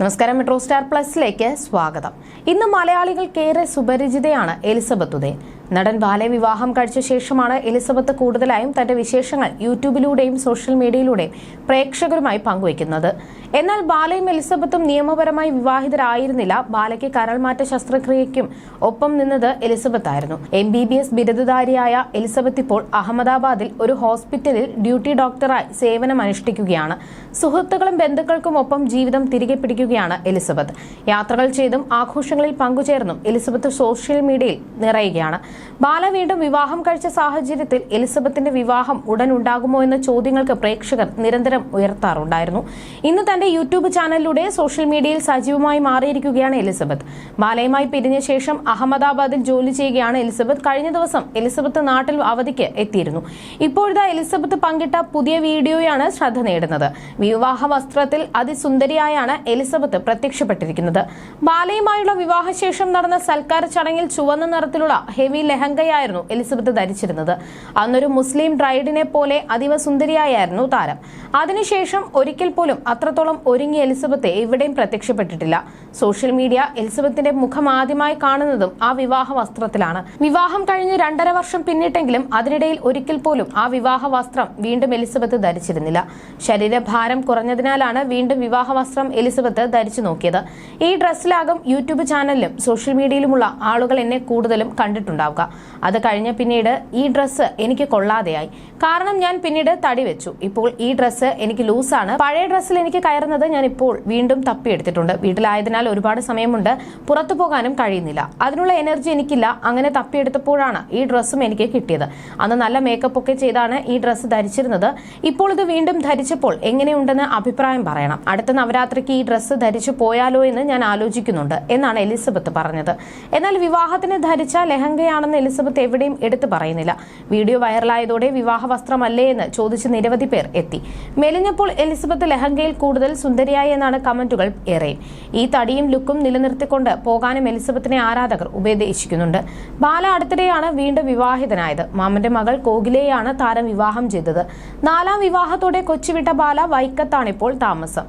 നമസ്കാരം. Metro star പ്ലസിലേക്ക് സ്വാഗതം. ഇന്ന് മലയാളികൾക്കേറെ സുപരിചിതയാണ് എലിസബത്ത് ഉദയൻ. നടൻ ബാലെ വിവാഹം കഴിച്ച ശേഷമാണ് എലിസബത്ത് കൂടുതലായും തന്റെ വിശേഷങ്ങൾ യൂട്യൂബിലൂടെയും സോഷ്യൽ മീഡിയയിലൂടെയും പ്രേക്ഷകരുമായി പങ്കുവയ്ക്കുന്നത്. എന്നാൽ ബാലയും എലിസബത്തും നിയമപരമായി വിവാഹിതരായിരുന്നില്ല. ബാലയ്ക്ക് കരൾമാറ്റ ശസ്ത്രക്രിയയ്ക്കും ഒപ്പം നിന്നത് എലിസബത്ത് ആയിരുന്നു എം ബി ബി എസ് ബിരുദധാരിയായ എലിസബത്ത് ഇപ്പോൾ അഹമ്മദാബാദിൽ ഒരു ഹോസ്പിറ്റലിൽ ഡ്യൂട്ടി ഡോക്ടറായി സേവനം അനുഷ്ഠിക്കുകയാണ് സുഹൃത്തുക്കളും ബന്ധുക്കൾക്കും ഒപ്പം ജീവിതം തിരികെ പിടിക്കുകയാണ് എലിസബത്ത്. യാത്രകൾ ചെയ്തും ആഘോഷങ്ങളിൽ പങ്കുചേർന്നും എലിസബത്ത് സോഷ്യൽ മീഡിയയിൽ നിറയുകയാണ്. ബാല വീണ്ടും വിവാഹം കഴിച്ച സാഹചര്യത്തിൽ എലിസബത്തിന്റെ വിവാഹം ഉടൻ ഉണ്ടാകുമോ എന്ന ചോദ്യങ്ങൾക്ക് പ്രേക്ഷകർ നിരന്തരം ഉയർത്താറുണ്ടായിരുന്നു. ഇന്ന് തന്റെ യൂട്യൂബ് ചാനലിലൂടെ സോഷ്യൽ മീഡിയയിൽ സജീവമായി മാറിയിരിക്കുകയാണ് എലിസബത്ത്. ബാലയുമായി പിരിഞ്ഞ ശേഷം അഹമ്മദാബാദിൽ ജോലി ചെയ്യുകയാണ് എലിസബത്ത്. കഴിഞ്ഞ ദിവസം എലിസബത്ത് നാട്ടിൽ അവധിക്ക് എത്തിയിരുന്നു. ഇപ്പോഴത്തെ എലിസബത്ത് പങ്കിട്ട പുതിയ വീഡിയോയാണ് ശ്രദ്ധ നേടുന്നത്. വിവാഹ വസ്ത്രത്തിൽ അതിസുന്ദരിയായാണ് എലിസബത്ത് പ്രത്യക്ഷപ്പെട്ടിരിക്കുന്നത്. ബാലയുമായുള്ള വിവാഹശേഷം നടന്ന സൽക്കാര ചടങ്ങിൽ ചുവന്ന നിറത്തിലുള്ള ഹെവി ലെഹങ്കയായിരുന്നു എലിസബത്ത് ധരിച്ചിരുന്നത്. അന്നൊരു മുസ്ലിം ബ്രൈഡിനെ പോലെ അതീവ സുന്ദരിയായിരുന്നു താരം. അതിനുശേഷം ഒരിക്കൽ പോലും അത്രത്തോളം ഒരുങ്ങിയ എലിസബത്ത് എവിടെയും പ്രത്യക്ഷപ്പെട്ടിട്ടില്ല. സോഷ്യൽ മീഡിയ എലിസബത്തിന്റെ മുഖം ആദ്യമായി കാണുന്നതും ആ വിവാഹ വസ്ത്രത്തിലാണ് വിവാഹം കഴിഞ്ഞ് രണ്ടര വർഷം പിന്നിട്ടെങ്കിലും അതിനിടയിൽ ഒരിക്കൽ പോലും ആ വിവാഹ വസ്ത്രം വീണ്ടും എലിസബത്ത് ധരിച്ചിരുന്നില്ല. ശരീരഭാരം കുറഞ്ഞതിനാലാണ് വീണ്ടും വിവാഹ വസ്ത്രം എലിസബത്ത് ധരിച്ചു നോക്കിയത്. ഈ ഡ്രസ്സിലാകും യൂട്യൂബ് ചാനലിലും സോഷ്യൽ മീഡിയയിലുമുള്ള ആളുകൾ എന്നെ കൂടുതലും കണ്ടിട്ടുണ്ടാവുക. അത് കഴിഞ്ഞ പിന്നീട് ഈ ഡ്രസ്സ് എനിക്ക് കൊള്ളാതെയായി. കാരണം ഞാൻ പിന്നീട് തടി വെച്ചു. ഇപ്പോൾ ഈ ഡ്രസ്സ് എനിക്ക് ലൂസാണ്. പഴയ ഡ്രസ്സിൽ എനിക്ക് കയറുന്നത് ഞാൻ ഇപ്പോൾ വീണ്ടും തപ്പിയെടുത്തിട്ടുണ്ട് വീട്ടിലായതിനാൽ ഒരുപാട് സമയമുണ്ട്. പുറത്തു പോകാനും കഴിയുന്നില്ല. അതിനുള്ള എനർജി എനിക്കില്ല. അങ്ങനെ തപ്പിയെടുത്തപ്പോഴാണ് ഈ ഡ്രസ്സും എനിക്ക് കിട്ടിയത്. അന്ന് നല്ല മേക്കപ്പ് ഒക്കെ ചെയ്താണ് ഈ ഡ്രസ്സ് ധരിച്ചിരുന്നത്. ഇപ്പോൾ ഇത് വീണ്ടും ധരിച്ചപ്പോൾ എങ്ങനെയുണ്ടെന്ന് അഭിപ്രായം പറയണം. അടുത്ത നവരാത്രിക്ക് ഈ ഡ്രസ്സ് ധരിച്ചു പോയാലോ എന്ന് ഞാൻ ആലോചിക്കുന്നുണ്ട് എന്നാണ് എലിസബത്ത് പറഞ്ഞത്. എന്നാൽ വിവാഹത്തിന് ധരിച്ച ലെഹങ്കയാണെന്ന് എലിസബത്ത് എവിടെയും എടുത്തു പറയുന്നില്ല. വീഡിയോ വൈറലായതോടെ വിവാഹ വസ്ത്രമല്ലേ എന്ന് ചോദിച്ച് നിരവധി പേർ എത്തി. മെലിഞ്ഞപ്പോൾ എലിസബത്ത് ലഹങ്കയിൽ കൂടുതൽ സുന്ദരിയായി എന്നാണ് കമന്റുകൾ ഏറെ ഈ തടിയും ലുക്കും നിലനിർത്തിക്കൊണ്ട് പോകാനും എലിസബത്തിനെ ആരാധകർ ഉപദേശിക്കുന്നുണ്ട്. ബാല അടുത്തിടെയാണ് വീണ്ടും വിവാഹിതനായത്. മാമന്റെ മകൾ കോകിലയെയാണ് താരം വിവാഹം ചെയ്തത്. നാലാം വിവാഹത്തോടെ കൊച്ചുവിട്ട ബാല വൈക്കത്താണിപ്പോൾ താമസം.